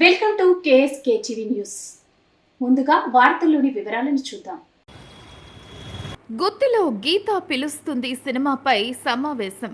Welcome to KSK TV news. ముందుగా వార్తల్లోని వివరాలను చూద్దాం. గుత్తిలో గీత పిలుస్తుంది సినిమాపై సమావేశం.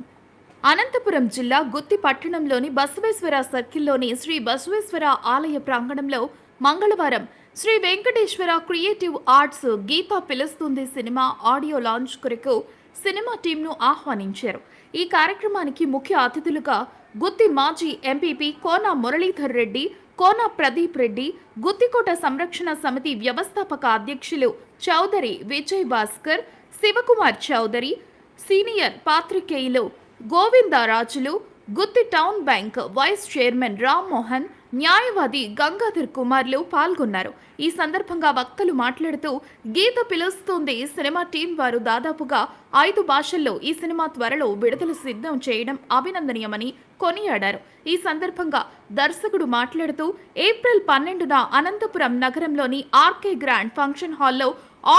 అనంతపురం జిల్లా గుత్తి పట్టణంలోని బసవేశ్వర సర్కిల్లోని శ్రీ బసవేశ్వర ఆలయ ప్రాంగణంలో మంగళవారం శ్రీ వెంకటేశ్వర క్రియేటివ్ ఆర్ట్స్ గీత పిలుస్తుంది సినిమా ఆడియో లాంచ్ కొరకు సినిమా టీంను ఆహ్వానించారు. ఈ కార్యక్రమానికి ముఖ్య అతిథులుగా గుత్తి మాజీ ఎంపీపీ కోన మురళీధర్ రెడ్డి కోన ప్రదీప్ రెడ్డి గుత్తికోట సంరక్షణ సమితి వ్యవస్థాపక అధ్యక్షులు చౌదరి విజయ్ భాస్కర్ శివకుమార్ చౌదరి సీనియర్ పాత్రికేయులు Govindarajulu Gooty town bank vice chairman Rammohan న్యాయవాది గంగాధర్ కుమార్లు పాల్గొన్నారు. ఈ సందర్భంగా వక్తలు మాట్లాడుతూ గీత పిలుస్తుంది సినిమా టీం వారు దాదాపుగా ఐదు భాషల్లో ఈ సినిమా త్వరలో విడుదల సిద్ధం చేయడం అభినందనీయమని కొనియాడారు. ఈ సందర్భంగా దర్శకుడు మాట్లాడుతూ ఏప్రిల్ పన్నెండున అనంతపురం నగరంలోని ఆర్కే గ్రాండ్ ఫంక్షన్ హాల్లో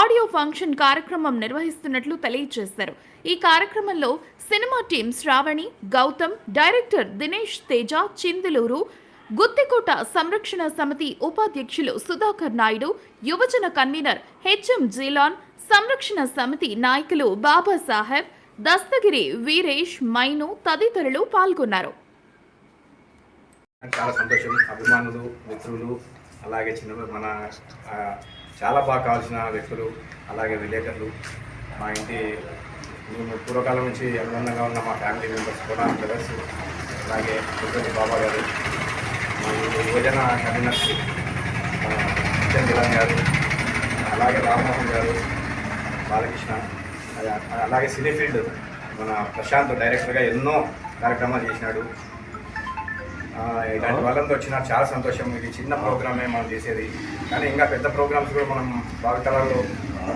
ఆడియో ఫంక్షన్ కార్యక్రమం నిర్వహిస్తున్నట్లు తెలియజేశారు. ఈ కార్యక్రమంలో cinema team Sravani Gautam director Dinesh Teja Chinduluru Guttikota సంరక్షణ సమితి ఉపాధ్యక్షులు సుధాకర్ నాయుడు యువజన కన్వీనర్ హెచ్ఎం జీలాన్ సంరక్షణ సమితి నాయకులు బాబాసాహెబ్ దస్తగిరి వీరేష్ మైను తదితరులు పాల్గొన్నారు. చాలా సంతోషం. అభిమానులు మిత్రులు అలాగే చిన్న మన చాలా బాగా కావాల్సిన వ్యక్తులు అలాగే విలేకరులు మా ఇంటి మేము పూర్వకాలం నుంచి అనుబంధంగా ఉన్న మా ఫ్యామిలీ మెంబర్స్ కూడా బ్రదర్స్ అలాగే బాబా గారు యువజన నిత్యం జిలాన్ గారు అలాగే రామ్మోహన్ గారు బాలకృష్ణ అలా- అలాగే సినీ ఫీల్డ్ మన ప్రశాంత్ డైరెక్టర్గా ఎన్నో కార్యక్రమాలు చేసినాడు. ఇలాంటి వాళ్ళంతా వచ్చిన చాలా సంతోషం. ఇది చిన్న ప్రోగ్రామే మనం చేసేది. కానీ ఇంకా పెద్ద ప్రోగ్రామ్స్ కూడా మనం భావితరాల్లో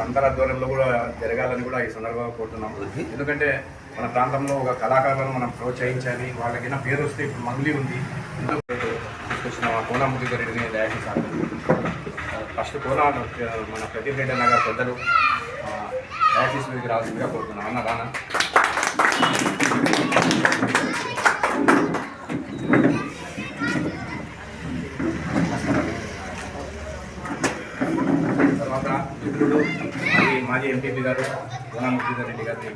అంతరాధ్వర్యంలో కూడా జరగాలని కూడా ఈ సందర్భంగా కోరుతున్నాం. ఎందుకంటే మన ప్రాంతంలో ఒక కళాకారులను మనం ప్రోత్సహించాలి. వాళ్ళకైనా పేరు వస్తే ఇప్పుడు మంగ్లీ ఉంది. ఎందుకు తీసుకొచ్చిన మా కోనాముఖి గారిని డయాసిస్ ఫస్ట్ కోనా మన ప్రదీప్ రెడ్డి అన్న గారు పెద్దలు డయాసిస్ మీదకి రావాల్సిందిగా కోరుతున్నాం అన్న రానా తర్వాత మిత్రుడు మాజీ మాజీ ఎంపీపీ గారు కోనాముఖి రెడ్డి గారిని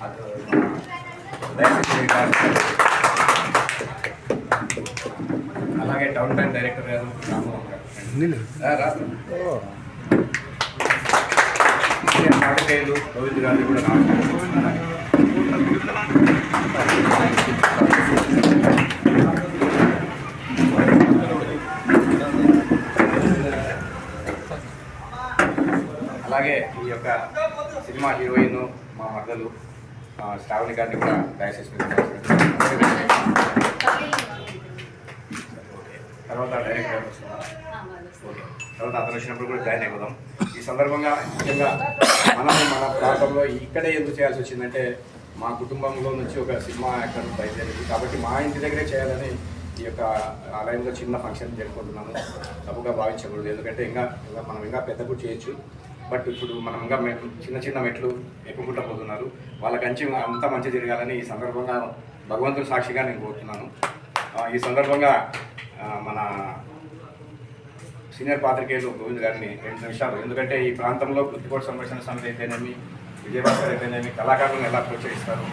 అటు మన దయచేసి గారు అలాగే టౌన్ బ్యాంక్ డైరెక్టర్ గారు రామ్మోహన్ గారు ఆ, రా. సీనియర్ పాఠకేయులు గోవింద్ గారు కూడా అలాగే ఈ యొక్క సినిమా హీరోయిన్ మా మరదలు ఆ, శ్రావణి గారిని కూడా దయచేసి. తర్వాత డైరెక్ట్ గారు ఓకే. తర్వాత అతను వచ్చినప్పుడు కూడా జాయిన్ అయిపోదాం. ఈ సందర్భంగా ముఖ్యంగా మనం మన ప్రాంతంలో ఇక్కడే ఎందుకు చేయాల్సి వచ్చిందంటే మా కుటుంబంలో నుంచి ఒక సినిమా యాక్టర్ బయలుదేరింది. కాబట్టి మా ఇంటి దగ్గరే చేయాలని ఈ యొక్క ఆలయంలో చిన్న ఫంక్షన్ జరుపుకుంటున్నాము. తప్పుగా భావించకూడదు. ఎందుకంటే ఇంకా ఇంకా మనం ఇంకా పెద్ద కూడా చేయొచ్చు. బట్ ఇప్పుడు మనం ఇంకా మెట్లు చిన్న చిన్న మెట్లు ఎప్పుకుంటా పోతున్నారు. వాళ్ళకి అంచి అంతా మంచి జరగాలని ఈ సందర్భంగా భగవంతుని సాక్షిగా నేను కోరుతున్నాను. ఈ సందర్భంగా మన సీనియర్ పాత్రికేయులు గోవింద్ గారిని రెండు నిమిషాలు ఎందుకంటే ఈ ప్రాంతంలో గుర్తుకోట సంరక్షణ సమితి అయితేనేమి విజయభాస్కర్ అయితేనేమి కళాకారులను ఎలా ప్రోత్సహిస్తారు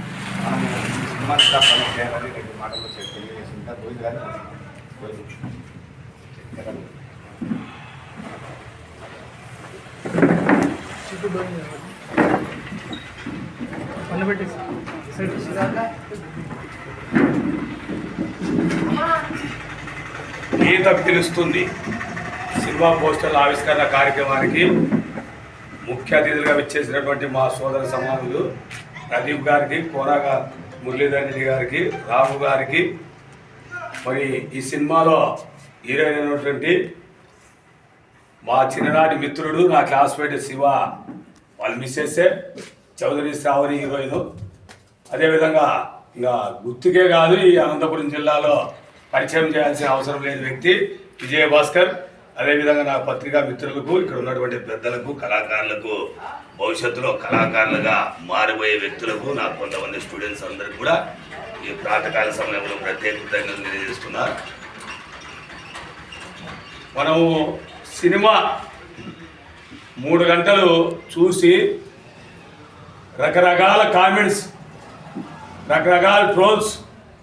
మనము ఈ సినిమాని ఎలా ప్రమోట్ చేయాలని రెండు మాటల్లో చెప్పి తెలియజేసింది గోవింద్ గారిని. చెప్పండి. గీత పిలుస్తుంది సినిమా పోస్టర్ల ఆవిష్కరణ కార్యక్రమానికి ముఖ్య అతిథులుగా విచ్చేసినటువంటి మా సోదర సమానులు ప్రదీప్ గారికి కోరాగా మురళీధర్ గారికి రాము గారికి. మరి ఈ సినిమాలో హీరోయిన్ అయినటువంటి మా చిన్ననాటి మిత్రుడు నా క్లాస్మేట్ శివ వాళ్ళు మిస్సెస్సే చౌదరి శ్రావణి హీరోయిన్. అదేవిధంగా ఇంకా గుర్తుకే కాదు ఈ అనంతపురం జిల్లాలో పరిచయం చేయాల్సిన అవసరం లేని వ్యక్తి విజయ భాస్కర్ అదేవిధంగా నా పత్రికా మిత్రులకు ఇక్కడ ఉన్నటువంటి పెద్దలకు కళాకారులకు భవిష్యత్తులో కళాకారులుగా మారిపోయే వ్యక్తులకు నా కొంతమంది స్టూడెంట్స్ అందరికి కూడా ఈ ప్రాతకాల సమయంలో ప్రత్యేక కృతజ్ఞతలు తెలియజేస్తున్నారు మనము సినిమా మూడు గంటలు చూసి రకరకాల కామెంట్స్ రకరకాల ట్రోల్స్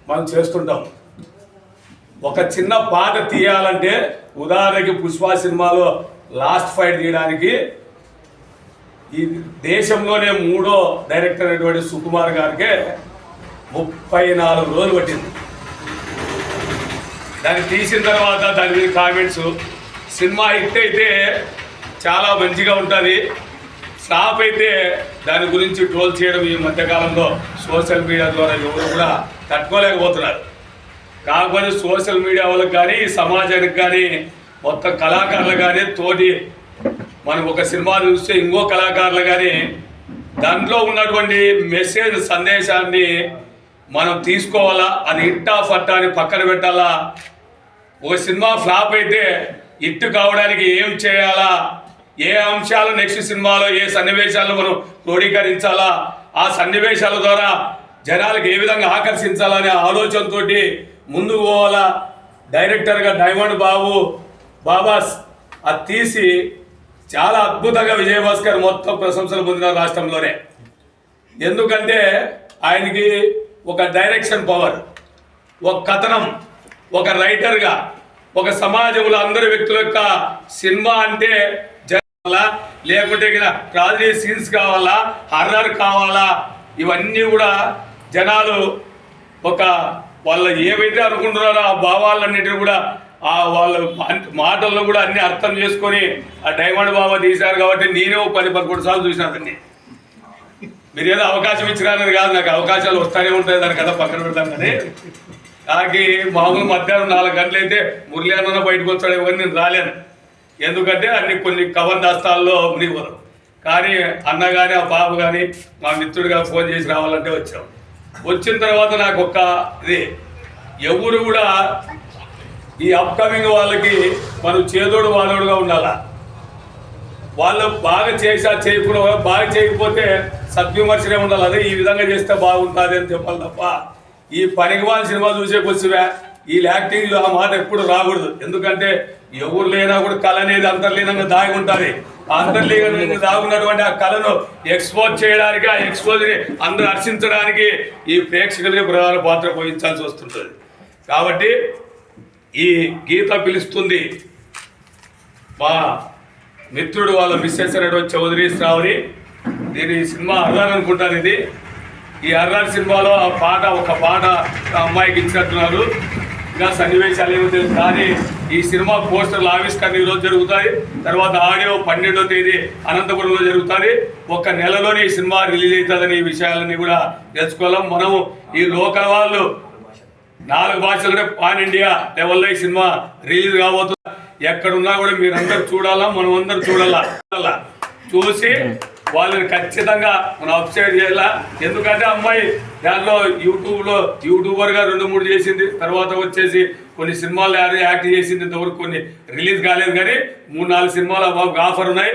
మనం చేస్తుంటాం. ఒక చిన్న పాట తీయాలంటే ఉదాహరణకి పుష్ప సినిమాలో లాస్ట్ ఫైట్ తీయడానికి ఈ దేశంలోనే మూడో డైరెక్టర్ అయినటువంటి సుకుమార్ గారికి ముప్పై నాలుగు రోజులు పట్టింది. దాన్ని తీసిన తర్వాత దాని మీద కామెంట్స్. సినిమా హిట్ అయితే చాలా మంచిగా ఉంటుంది. ఫ్లాప్ అయితే దాని గురించి ట్రోల్ చేయడం ఈ మధ్యకాలంలో సోషల్ మీడియా ద్వారా ఎవరు కూడా తట్టుకోలేకపోతున్నారు. కాకపోతే సోషల్ మీడియా వాళ్ళకి కానీ సమాజానికి కానీ మొత్తం కళాకారులు కానీ తోటి మనం ఒక సినిమా చూస్తే ఇంకో కళాకారులు కానీ దాంట్లో ఉన్నటువంటి మెసేజ్ సందేశాన్ని మనం తీసుకోవాలా? అది ఇట్టా ఫట్టా అని పక్కన పెట్టాలా? ఒక సినిమా ఫ్లాప్ అయితే ఇట్టు కావడానికి ఏం చేయాలా? ఏ అంశాలు నెక్స్ట్ సినిమాలో ఏ సన్నివేశాలను మనం క్రోడీకరించాలా? ఆ సన్నివేశాల ద్వారా జనాలకు ఏ విధంగా ఆకర్షించాలనే ఆలోచనతోటి ముందుకు పోవాలా? డైరెక్టర్గా డైమండ్ బాబు బాబాస్ అది తీసి చాలా అద్భుతంగా విజయభాస్కర్ మొత్తం ప్రశంసలు పొందిన రాష్ట్రంలోనే. ఎందుకంటే ఆయనకి ఒక డైరెక్షన్ పవర్ ఒక కథనం ఒక రైటర్గా ఒక సమాజంలో అందరి వ్యక్తుల యొక్క సినిమా అంటే జనాలా లేకుంటే ట్రాజడీ సీన్స్ కావాలా? హర్రర్ కావాలా? ఇవన్నీ కూడా జనాలు ఒక వాళ్ళు ఏవైతే అనుకుంటున్నారో ఆ భావాలన్నిటిని కూడా ఆ వాళ్ళ మాటల్లో కూడా అన్ని అర్థం చేసుకొని ఆ డైమండ్ బాబా తీశారు కాబట్టి నేనే ఒక పది పదకొండు సార్లు చూసినానండి మీరు ఏదో అవకాశం ఇచ్చినారని కాదు నాకు అవకాశాలు వస్తానే ఉంటాయి దాని కదా పక్కన పెడతాం కానీ. నాకు మామూలు మధ్యాహ్నం నాలుగు గంటలు అయితే మురళి అన్న బయటకు వచ్చాడు ఇవన్నీ నేను రాలేను. ఎందుకంటే అన్ని కొన్ని కవర్ దస్తాల్లో మునిగిపోరు కానీ అన్న కానీ ఆ బాబు కానీ మా మిత్రుడిగా ఫోన్ చేసి రావాలంటే వచ్చాం. వచ్చిన తర్వాత నాకు ఒక ఇది ఎవరు కూడా ఈ అప్కమింగ్ వాళ్ళకి మనం చేదోడు వాదోడుగా ఉండాలా? వాళ్ళు బాగా చేసా చేయకుండా బాగా చేయకపోతే సద్విమర్శనే ఉండాలి. అదే ఈ విధంగా చేస్తే బాగుంటుంది అని చెప్పాలి తప్ప ఈ పనికిమాల సినిమా చూసే వచ్చేవా ఈ యాక్టింగ్ ఆ మాట ఎప్పుడు రాకూడదు. ఎందుకంటే ఎవరు లేనా కూడా కళ అనేది అంతర్లీనంగా దాగి ఉంటుంది. ఆ అంతర్లీనంగా దాగున్నటువంటి ఆ కళను ఎక్స్పోజ్ చేయడానికి ఆ ఎక్స్పోజ్ని అందరూ హర్షించడానికి ఈ ప్రేక్షకులకి ప్రధాన పాత్ర పోషించాల్సి వస్తుంటుంది. కాబట్టి ఈ గీత పిలుస్తుంది మా మిత్రుడు వాళ్ళ మిస్సెస్ అనేటువంటి చౌదరి శ్రావణి. ఈ సినిమా అర్రాన్ అనుకుంటాను ఇది. ఈ అర్రాన్ సినిమాలో ఆ పాట ఒక పాట అమ్మాయికి ఇచ్చినట్టున్నారు. ఇంకా సన్నివేశాలు ఏమో తెలుసు. కానీ ఈ సినిమా పోస్టర్ల ఆవిష్కరణ ఈరోజు జరుగుతాయి. తర్వాత ఆడియో పన్నెండో తేదీ అనంతపురంలో జరుగుతుంది. ఒక్క నెలలోనే ఈ సినిమా రిలీజ్ అవుతుందని ఈ విషయాలన్నీ కూడా తెలుసుకోవాలి. మనము ఈ లోకల్ వాళ్ళు నాలుగు భాషలు పాన్ ఇండియా లెవెల్లో ఈ సినిమా రిలీజ్ కాబోతుంది. ఎక్కడున్నా కూడా మీరందరూ చూడాలా? మనం అందరూ చూడాలా? చూడాలా. చూసి వాళ్ళని ఖచ్చితంగా మనం అప్సైడ్ చేయాలా? ఎందుకంటే అమ్మాయి దాంట్లో యూట్యూబ్లో యూట్యూబర్గా రెండు మూడు చేసింది తర్వాత వచ్చేసి కొన్ని సినిమాలు యాక్ట్ చేసింది ఇంతవరకు కొన్ని రిలీజ్ కాలేదు కానీ మూడు నాలుగు సినిమాలు బాబుకి ఆఫర్ ఉన్నాయి.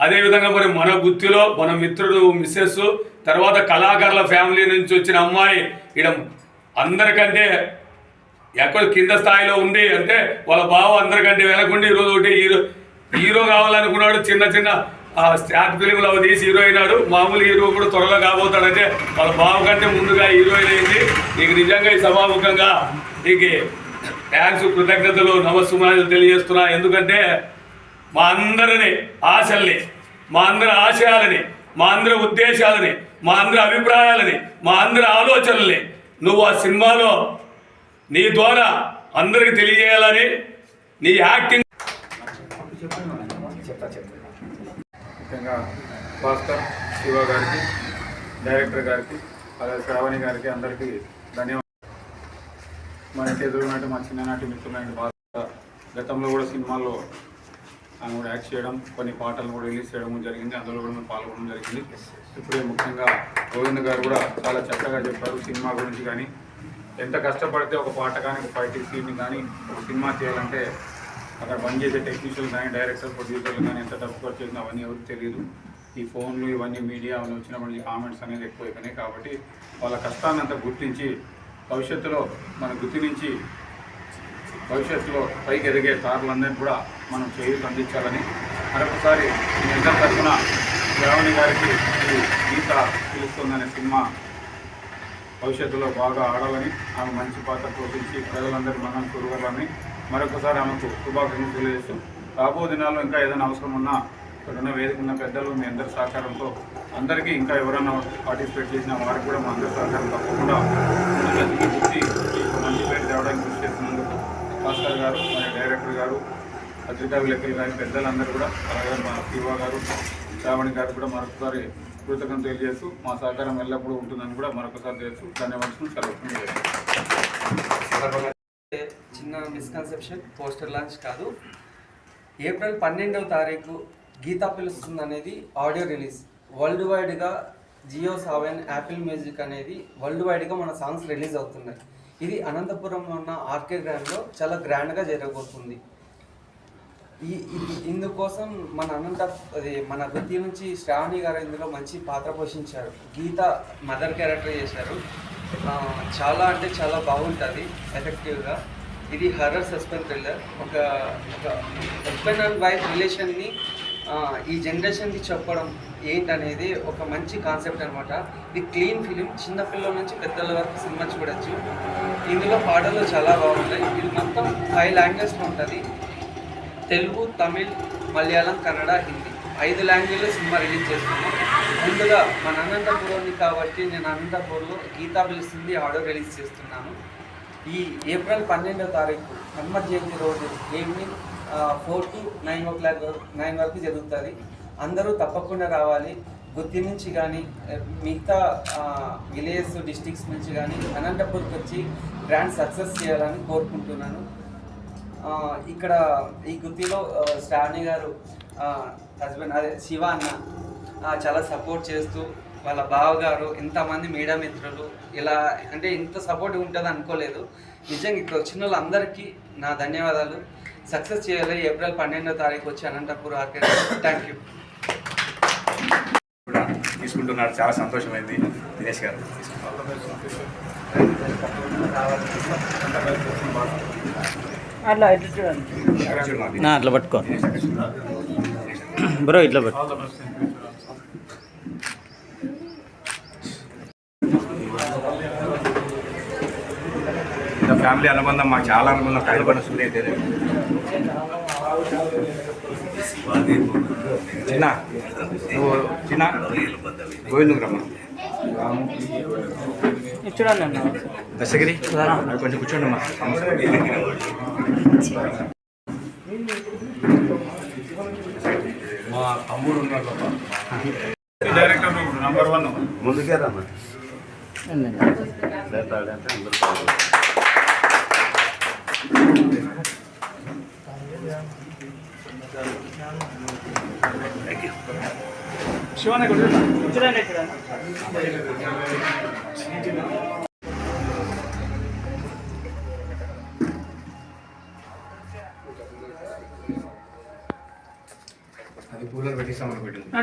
అదేవిధంగా మరి మన గుత్తిలో మన మిత్రుడు మిస్సెస్ తర్వాత కళాకారుల ఫ్యామిలీ నుంచి వచ్చిన అమ్మాయి ఇక్కడ అందరికంటే ఎక్కడ కింద స్థాయిలో ఉంది అంటే వాళ్ళ బావ అందరికంటే వెనకుండి ఈరోజు ఒకటి హీరో హీరో కావాలనుకున్నాడు చిన్న చిన్న ఆ స్టార్ట్ ఫిలింలో లవ్ తీసి హీరోయిన్ ఆడు. మామూలు హీరో కూడా త్వరలో కాబోతాడంటే వాళ్ళ బావ కంటే ముందుగా హీరోయిన్ అయింది. నీకు నిజంగా ఈ సభాముఖంగా నీకు థ్యాంక్స్ కృతజ్ఞతలు నమస్సుమాలు తెలియజేస్తున్నా. ఎందుకంటే మా అందరిని ఆశల్ని మా అందరి ఆశయాలని మా అందరి ఉద్దేశాలని మా అందరి అభిప్రాయాలని మా అందరి ఆలోచనల్ని నువ్వు ఆ సినిమాలో నీ ద్వారా అందరికి తెలియజేయాలని నీ యాక్టింగ్ ముఖ్యంగా భాస్కర్ శివ గారికి డైరెక్టర్ గారికి అలాగే శ్రావణి గారికి అందరికీ ధన్యవాదాలు. మనకి ఎదురున్నట్టు మా చిన్ననాటి మిత్రులైన భాస్కర్ గతంలో కూడా సినిమాల్లో ఆమె కూడా యాక్ట్ చేయడం కొన్ని పాటలు కూడా రిలీజ్ చేయడం జరిగింది. అందులో కూడా మేము పాల్గొనడం జరిగింది. ఇప్పుడే ముఖ్యంగా గోవింద్ గారు కూడా చాలా చక్కగా చెప్పారు సినిమా గురించి కానీ. ఎంత కష్టపడితే ఒక పాట కానీ ఒక ఫైటింగ్ సీన్ కానీ ఒక సినిమా చేయాలంటే అక్కడ పనిచేసే చేసే టెక్నీషియన్ కానీ డైరెక్టర్ ప్రొడ్యూసర్లు కానీ ఎంత డబ్బు ఖర్చు చేసిందో అవన్నీ ఎవరికి తెలియదు ఈ ఫోన్లు ఇవన్నీ మీడియా అవన్నీ వచ్చినప్పటి కామెంట్స్ అనేది ఎక్కువైపోయినాయి కాబట్టి వాళ్ళ కష్టాన్ని అంతా గుర్తించి భవిష్యత్తులో మనం గుర్తు నుంచి భవిష్యత్తులో పైకి ఎదిగే తారులందరినీ కూడా మనం చేయూత అందించాలని మరొకసారి ఎంత తరఫున శ్రావణి గారికి గీత పిలుస్తుందనే సినిమా భవిష్యత్తులో బాగా ఆడాలని ఆమె మంచి పాత్ర పోషించి ప్రజలందరి మనం చూడగలని మరొకసారి ఆమెకు శుభాకాంక్షలు తెలియజేస్తూ రాబో దినాల్లో ఇంకా ఏదైనా అవసరం ఉన్నా ఇక్కడున్న వేదిక ఉన్న పెద్దలు మీ అందరి సహకారంతో అందరికీ ఇంకా ఎవరైనా పార్టిసిపేట్ చేసిన వారికి కూడా మా అందరి సహకారం తప్పకుండా గుర్తి మంచి పేరు తేవడానికి కృషి చేస్తున్నందుకు భాస్కర్ గారు మరియు డైరెక్టర్ గారు పత్రికా విలేకరులు గారు పెద్దలందరూ కూడా అలాగే మా శివ గారు శ్రావణి గారు కూడా మరొకసారి కృతజ్ఞత తెలియజేస్తూ మా సహకారం ఎల్లప్పుడూ ఉంటుందని కూడా మరొకసారి తెలుసు ధన్యవాదాలు సెలవు. చిన్న మిస్కన్సెప్షన్ పోస్టర్ లాంచ్ కాదు. ఏప్రిల్ పన్నెండవ తారీఖు గీతా పిలుస్తుంది అనేది ఆడియో రిలీజ్ వరల్డ్ వైడ్గా జియో సెవెన్ యాపిల్ మ్యూజిక్ అనేది వరల్డ్ వైడ్గా మన సాంగ్స్ రిలీజ్ అవుతున్నాయి. ఇది అనంతపురంలో ఉన్న ఆర్కే గ్రాండ్లో చాలా గ్రాండ్గా జరగబోతుంది. ఈ ఇందుకోసం మన అనంత అది మన వృత్తి నుంచి శ్రావణి గారు ఇందులో మంచి పాత్ర పోషించారు. గీత మదర్ క్యారెక్టర్ చేశారు. చాలా అంటే చాలా బాగుంటుంది ఎఫెక్టివ్గా ఇది హర్రర్ సస్పెన్స్ థ్రిల్లర్ ఒక ఒక హస్బెండ్ అండ్ వైఫ్ రిలేషన్ని ఈ జనరేషన్కి చెప్పడం ఏంటనేది ఒక మంచి కాన్సెప్ట్ అనమాట ఇది క్లీన్ ఫిలిం చిన్నపిల్లల నుంచి పెద్దల వరకు సినిమా చూడొచ్చు. ఇందులో పాటలు చాలా బాగుంటాయి. ఇది మొత్తం ఫైవ్ లాంగ్వేజ్లో ఉంటుంది. తెలుగు తమిళ్ మలయాళం కన్నడ హిందీ. ఐదు లాంగ్వేజ్లో సినిమా రిలీజ్ చేస్తున్నాం. ముందుగా మన అనంతపురంని కాబట్టి నేను అనంతపూర్లో గీతా పిలుస్తుంది ఆడో రిలీజ్ చేస్తున్నాను. ఈ ఏప్రిల్ పన్నెండవ తారీఖు హనుమ జయంతి రోజు evening four to nine o'clock nine వరకు జరుగుతుంది. అందరూ తప్పకుండా రావాలి. గుత్తి నుంచి కానీ మిగతా విలేజ్ డిస్టిక్స్ నుంచి కానీ అనంతపూర్కి వచ్చి గ్రాండ్ సక్సెస్ చేయాలని కోరుకుంటున్నాను. ఇక్కడ ఈ గుత్తిలో శ్రావణి గారు హస్బెండ్ అదే శివ అన్న చాలా సపోర్ట్ చేస్తూ వాళ్ళ బావగారు ఇంతమంది మీడియా మిత్రులు ఇలా అంటే ఇంత సపోర్ట్ ఉంటుంది అనుకోలేదు. నిజంగా ఇక్కడ వచ్చిన వాళ్ళందరికీ నా ధన్యవాదాలు. సక్సెస్ చేయాలి ఏప్రిల్ పన్నెండో తారీఖు వచ్చి అనంతపూర్ ఆర్కేడ్ థ్యాంక్ యూ తీసుకుంటున్నారు. చాలా సంతోషమైంది. దినేష్ గారు. అట్లా అట్లా పట్టుకో. బ్రో ఇట్లా పట్టుకో ఫ్యామిలీ అనుబంధం మాకు చాలా అనుబంధం కైలబడిన సూర్య అయితే చిన్న నువ్వు చిన్న గోవిందు రమ్మ దశగిరి కొంచెం కూర్చోండి అమ్మా. మా తమ్ముడు. డైరెక్టర్ నంబర్ వన్ ముందుకే రమ్మా శివాని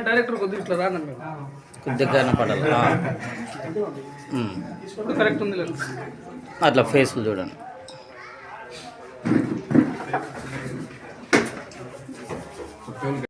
డైరెక్టర్ కొద్దిగా ఇట్లా రాను కొద్దిగా కనపడాలి. ఇప్పుడు కరెక్ట్ ఉంది అట్లా ఫేస్లు చూడండి. campeón